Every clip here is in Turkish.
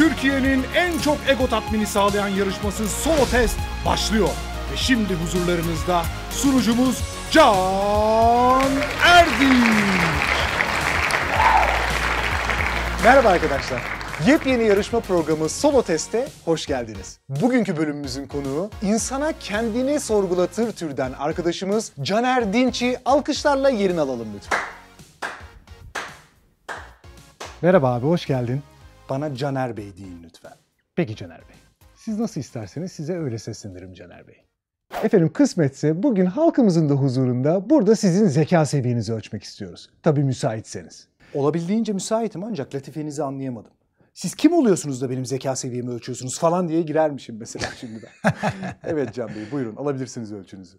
Türkiye'nin en çok ego tatmini sağlayan yarışması Solo Test başlıyor. Ve şimdi huzurlarınızda sunucumuz Can Erdinç. Merhaba arkadaşlar. Yepyeni yarışma programı Solo Test'e hoş geldiniz. Bugünkü bölümümüzün konuğu insana kendini sorgulatır türden arkadaşımız Caner Dinç'i alkışlarla yerini alalım lütfen. Merhaba abi, hoş geldin. Bana Caner Bey deyin lütfen. Peki Caner Bey. Siz nasıl isterseniz size öyle seslenirim Caner Bey. Efendim kısmetse bugün halkımızın da huzurunda burada sizin zeka seviyenizi ölçmek istiyoruz. Tabii müsaitseniz. Olabildiğince müsaitim ancak latifenizi anlayamadım. Siz kim oluyorsunuz da benim zeka seviyemi ölçüyorsunuz falan diye girermişim mesela şimdi ben. evet Can Bey buyurun alabilirsiniz ölçünüzü.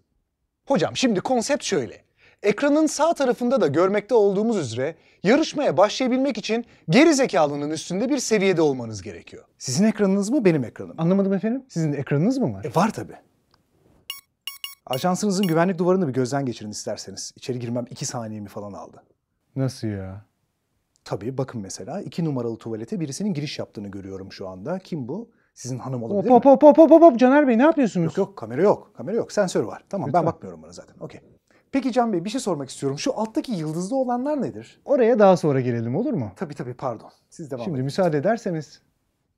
Hocam şimdi konsept şöyle. Ekranın sağ tarafında da görmekte olduğumuz üzere yarışmaya başlayabilmek için geri zekalının üstünde bir seviyede olmanız gerekiyor. Sizin ekranınız mı benim ekranım? Anlamadım efendim. Sizin ekranınız mı var? E var tabii. Ajansınızın güvenlik duvarını bir gözden geçirin isterseniz. İçeri girmem iki saniyemi falan aldı. Nasıl ya? Tabii bakın mesela iki numaralı tuvalete birisinin giriş yaptığını görüyorum şu anda. Kim bu? Sizin hanım olabilir Hop mi? hop hop hop hop hop Caner Bey ne yapıyorsunuz? Yok yok kamera yok. Kamera yok. Sensör var. Tamam ben Lütfen. bakmıyorum bana zaten. Okey. Peki Can Bey bir şey sormak istiyorum. Şu alttaki yıldızlı olanlar nedir? Oraya daha sonra gelelim olur mu? Tabii tabii pardon. Siz devam Şimdi edin. müsaade ederseniz.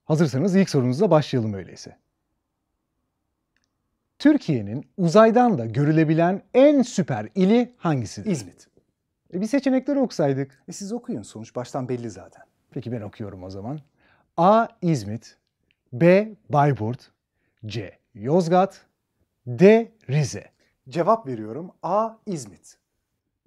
Hazırsanız ilk sorunuzla başlayalım öyleyse. Türkiye'nin uzaydan da görülebilen en süper ili hangisidir? İzmit. E bir seçenekleri okusaydık. E siz okuyun. Sonuç baştan belli zaten. Peki ben okuyorum o zaman. A. İzmit B. Bayburt C. Yozgat D. Rize Cevap veriyorum. A. İzmit.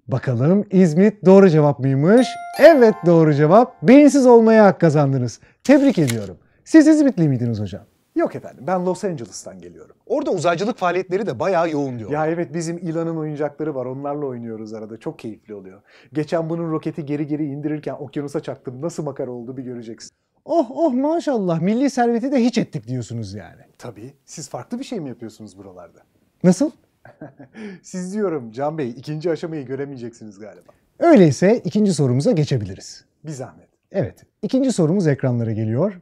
Bakalım İzmit doğru cevap mıymış? Evet doğru cevap. Beyinsiz olmaya hak kazandınız. Tebrik ediyorum. Siz İzmitli miydiniz hocam? Yok efendim ben Los Angeles'tan geliyorum. Orada uzaycılık faaliyetleri de bayağı yoğun diyor. Ya evet bizim İlan'ın oyuncakları var. Onlarla oynuyoruz arada. Çok keyifli oluyor. Geçen bunun roketi geri geri indirirken okyanusa çaktım. Nasıl makara oldu bir göreceksin. Oh oh maşallah milli serveti de hiç ettik diyorsunuz yani. Tabii. Siz farklı bir şey mi yapıyorsunuz buralarda? Nasıl? Siz diyorum Can Bey ikinci aşamayı göremeyeceksiniz galiba. Öyleyse ikinci sorumuza geçebiliriz. Bir zahmet. Evet, ikinci sorumuz ekranlara geliyor.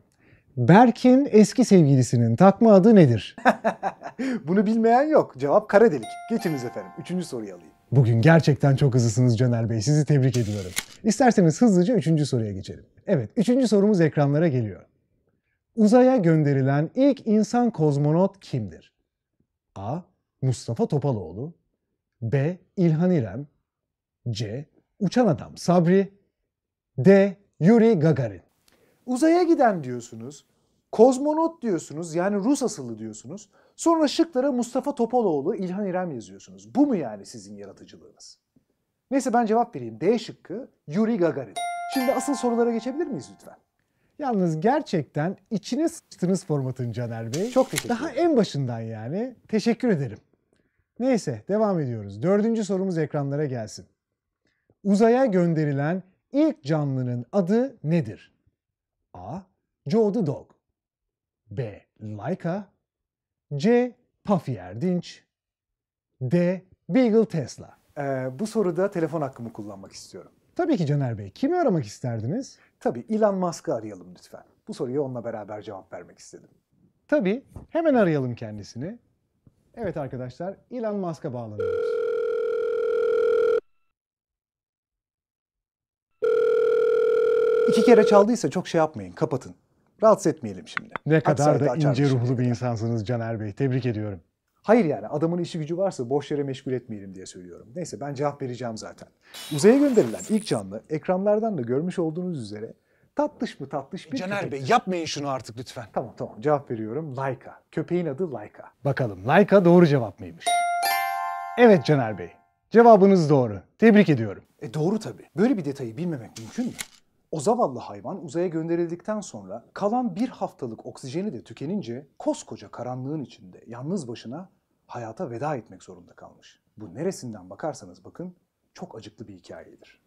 Berk'in eski sevgilisinin takma adı nedir? Bunu bilmeyen yok. Cevap kara delik. Geçiniz efendim. Üçüncü soruyu alayım. Bugün gerçekten çok hızlısınız Caner Bey. Sizi tebrik ediyorum. İsterseniz hızlıca üçüncü soruya geçelim. Evet, üçüncü sorumuz ekranlara geliyor. Uzaya gönderilen ilk insan kozmonot kimdir? A. Mustafa Topaloğlu B. İlhan İrem C. Uçan Adam Sabri D. Yuri Gagarin Uzaya giden diyorsunuz. Kozmonot diyorsunuz. Yani Rus asıllı diyorsunuz. Sonra şıklara Mustafa Topaloğlu, İlhan İrem yazıyorsunuz. Bu mu yani sizin yaratıcılığınız? Neyse ben cevap vereyim. D şıkkı Yuri Gagarin. Şimdi asıl sorulara geçebilir miyiz lütfen? Yalnız gerçekten içine sıçtınız formatın Caner Bey. Çok teşekkür Daha en başından yani. Teşekkür ederim. Neyse devam ediyoruz. Dördüncü sorumuz ekranlara gelsin. Uzaya gönderilen ilk canlının adı nedir? A. Joe the Dog B. Laika C. Puffy Erdinç D. Beagle Tesla Ee, bu soruda telefon hakkımı kullanmak istiyorum. Tabii ki Caner Bey. Kimi aramak isterdiniz? Tabii Elon Musk'ı arayalım lütfen. Bu soruya onunla beraber cevap vermek istedim. Tabii. Hemen arayalım kendisini. Evet arkadaşlar, Elon Musk'a bağlanıyoruz. İki kere çaldıysa çok şey yapmayın, kapatın. Rahatsız etmeyelim şimdi. Ne Kaç kadar saate da ince şimdiye ruhlu bir insansınız Caner Bey. Tebrik ediyorum. Hayır yani adamın işi gücü varsa boş yere meşgul etmeyelim diye söylüyorum. Neyse ben cevap vereceğim zaten. Uzaya gönderilen ilk canlı ekranlardan da görmüş olduğunuz üzere tatlış mı tatlış bir Caner Bey köpektir. yapmayın şunu artık lütfen. Tamam tamam cevap veriyorum. Laika. Köpeğin adı Laika. Bakalım Laika doğru cevap mıymış? Evet Caner Bey. Cevabınız doğru. Tebrik ediyorum. E doğru tabii. Böyle bir detayı bilmemek mümkün mü? O zavallı hayvan uzaya gönderildikten sonra kalan bir haftalık oksijeni de tükenince koskoca karanlığın içinde yalnız başına hayata veda etmek zorunda kalmış. Bu neresinden bakarsanız bakın çok acıklı bir hikayedir.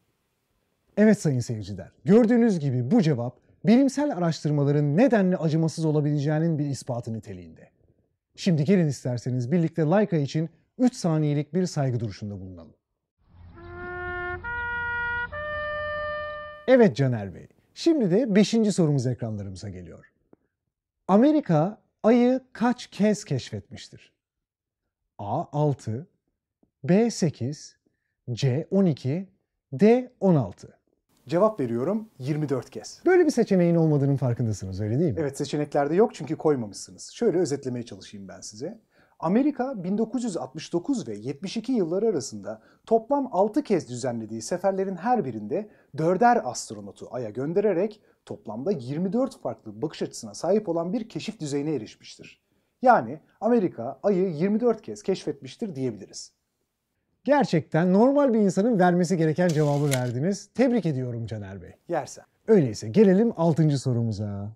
Evet sayın seyirciler. Gördüğünüz gibi bu cevap bilimsel araştırmaların nedenle acımasız olabileceğinin bir ispatı niteliğinde. Şimdi gelin isterseniz birlikte Laika için 3 saniyelik bir saygı duruşunda bulunalım. Evet Caner Bey. Şimdi de 5. sorumuz ekranlarımıza geliyor. Amerika ayı kaç kez keşfetmiştir? A 6, B 8, C 12, D 16. Cevap veriyorum 24 kez. Böyle bir seçeneğin olmadığının farkındasınız öyle değil mi? Evet seçeneklerde yok çünkü koymamışsınız. Şöyle özetlemeye çalışayım ben size. Amerika 1969 ve 72 yılları arasında toplam 6 kez düzenlediği seferlerin her birinde dörder astronotu Ay'a göndererek toplamda 24 farklı bakış açısına sahip olan bir keşif düzeyine erişmiştir. Yani Amerika Ay'ı 24 kez keşfetmiştir diyebiliriz. Gerçekten normal bir insanın vermesi gereken cevabı verdiniz. Tebrik ediyorum Caner Bey. Yersen. Öyleyse gelelim 6. sorumuza.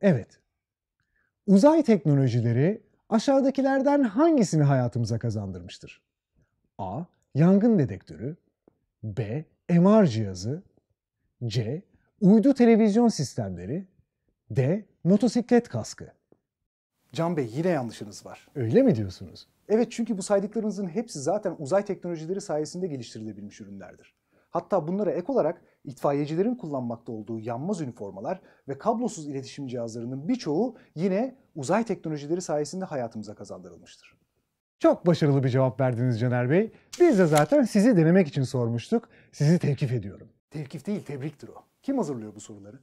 Evet. Uzay teknolojileri aşağıdakilerden hangisini hayatımıza kazandırmıştır? A. Yangın dedektörü B. MR cihazı C. Uydu televizyon sistemleri D. Motosiklet kaskı. Can Bey yine yanlışınız var. Öyle mi diyorsunuz? Evet çünkü bu saydıklarınızın hepsi zaten uzay teknolojileri sayesinde geliştirilebilmiş ürünlerdir. Hatta bunlara ek olarak itfaiyecilerin kullanmakta olduğu yanmaz üniformalar ve kablosuz iletişim cihazlarının birçoğu yine uzay teknolojileri sayesinde hayatımıza kazandırılmıştır. Çok başarılı bir cevap verdiniz Caner Bey. Biz de zaten sizi denemek için sormuştuk. Sizi tevkif ediyorum. Tevkif değil, tebriktir o. Kim hazırlıyor bu soruları?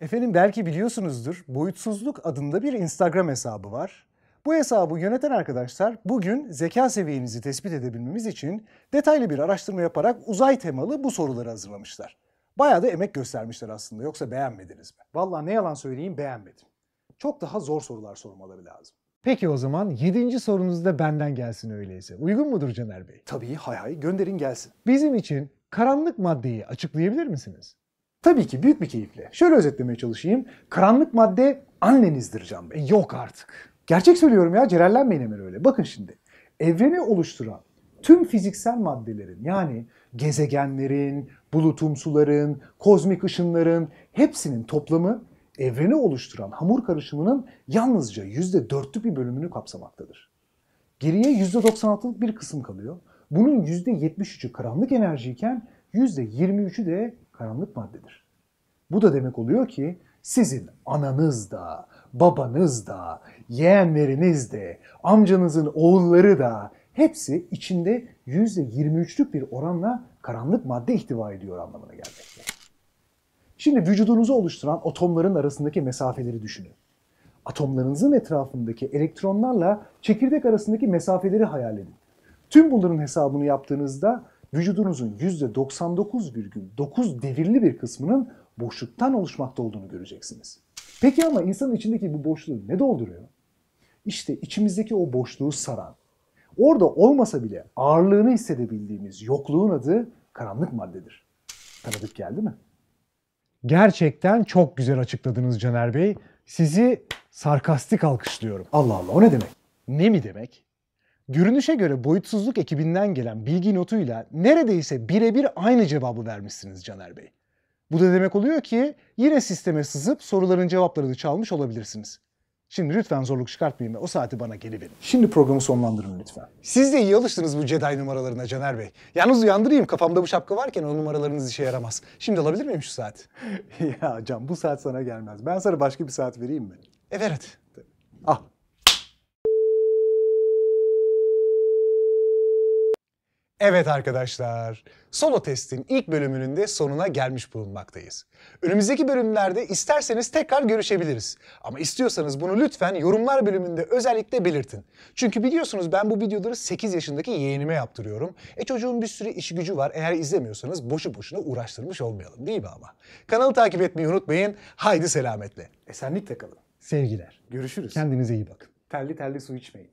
Efendim belki biliyorsunuzdur. Boyutsuzluk adında bir Instagram hesabı var. Bu hesabı yöneten arkadaşlar bugün zeka seviyenizi tespit edebilmemiz için detaylı bir araştırma yaparak uzay temalı bu soruları hazırlamışlar. Bayağı da emek göstermişler aslında yoksa beğenmediniz mi? Vallahi ne yalan söyleyeyim beğenmedim. Çok daha zor sorular sormaları lazım. Peki o zaman 7. sorunuz da benden gelsin öyleyse. Uygun mudur Caner Bey? Tabii hay hay gönderin gelsin. Bizim için karanlık maddeyi açıklayabilir misiniz? Tabii ki büyük bir keyifle. Şöyle özetlemeye çalışayım. Karanlık madde annenizdir Can Bey. E, yok artık. Gerçek söylüyorum ya cerellenmeyin hemen öyle. Bakın şimdi evreni oluşturan tüm fiziksel maddelerin yani gezegenlerin, bulutumsuların, kozmik ışınların hepsinin toplamı evreni oluşturan hamur karışımının yalnızca %4'lük bir bölümünü kapsamaktadır. Geriye %96'lık bir kısım kalıyor. Bunun %73'ü karanlık enerjiyken %23'ü de karanlık maddedir. Bu da demek oluyor ki sizin ananız da, babanız da, yeğenleriniz de, amcanızın oğulları da hepsi içinde %23'lük bir oranla karanlık madde ihtiva ediyor anlamına gelmekte. Şimdi vücudunuzu oluşturan atomların arasındaki mesafeleri düşünün. Atomlarınızın etrafındaki elektronlarla çekirdek arasındaki mesafeleri hayal edin. Tüm bunların hesabını yaptığınızda vücudunuzun %99,9 devirli bir kısmının boşluktan oluşmakta olduğunu göreceksiniz. Peki ama insanın içindeki bu boşluğu ne dolduruyor? İşte içimizdeki o boşluğu saran, orada olmasa bile ağırlığını hissedebildiğimiz yokluğun adı karanlık maddedir. Tanıdık geldi mi? Gerçekten çok güzel açıkladınız Caner Bey. Sizi sarkastik alkışlıyorum. Allah Allah o ne demek? Ne mi demek? Görünüşe göre boyutsuzluk ekibinden gelen bilgi notuyla neredeyse birebir aynı cevabı vermişsiniz Caner Bey. Bu da demek oluyor ki yine sisteme sızıp soruların cevaplarını çalmış olabilirsiniz. Şimdi lütfen zorluk çıkartmayın ve o saati bana geri verin. Şimdi programı sonlandırın lütfen. Siz de iyi alıştınız bu Jedi numaralarına Caner Bey. Yalnız uyandırayım kafamda bu şapka varken o numaralarınız işe yaramaz. Şimdi alabilir miyim şu saati? ya Can bu saat sana gelmez. Ben sana başka bir saat vereyim mi? Evet. Ah. Evet arkadaşlar, Solo Test'in ilk bölümünün de sonuna gelmiş bulunmaktayız. Önümüzdeki bölümlerde isterseniz tekrar görüşebiliriz. Ama istiyorsanız bunu lütfen yorumlar bölümünde özellikle belirtin. Çünkü biliyorsunuz ben bu videoları 8 yaşındaki yeğenime yaptırıyorum. E çocuğun bir sürü işi gücü var. Eğer izlemiyorsanız boşu boşuna uğraştırmış olmayalım değil mi ama? Kanalı takip etmeyi unutmayın. Haydi selametle. Esenlikle kalın. Sevgiler. Görüşürüz. Kendinize iyi bakın. Terli terli su içmeyin.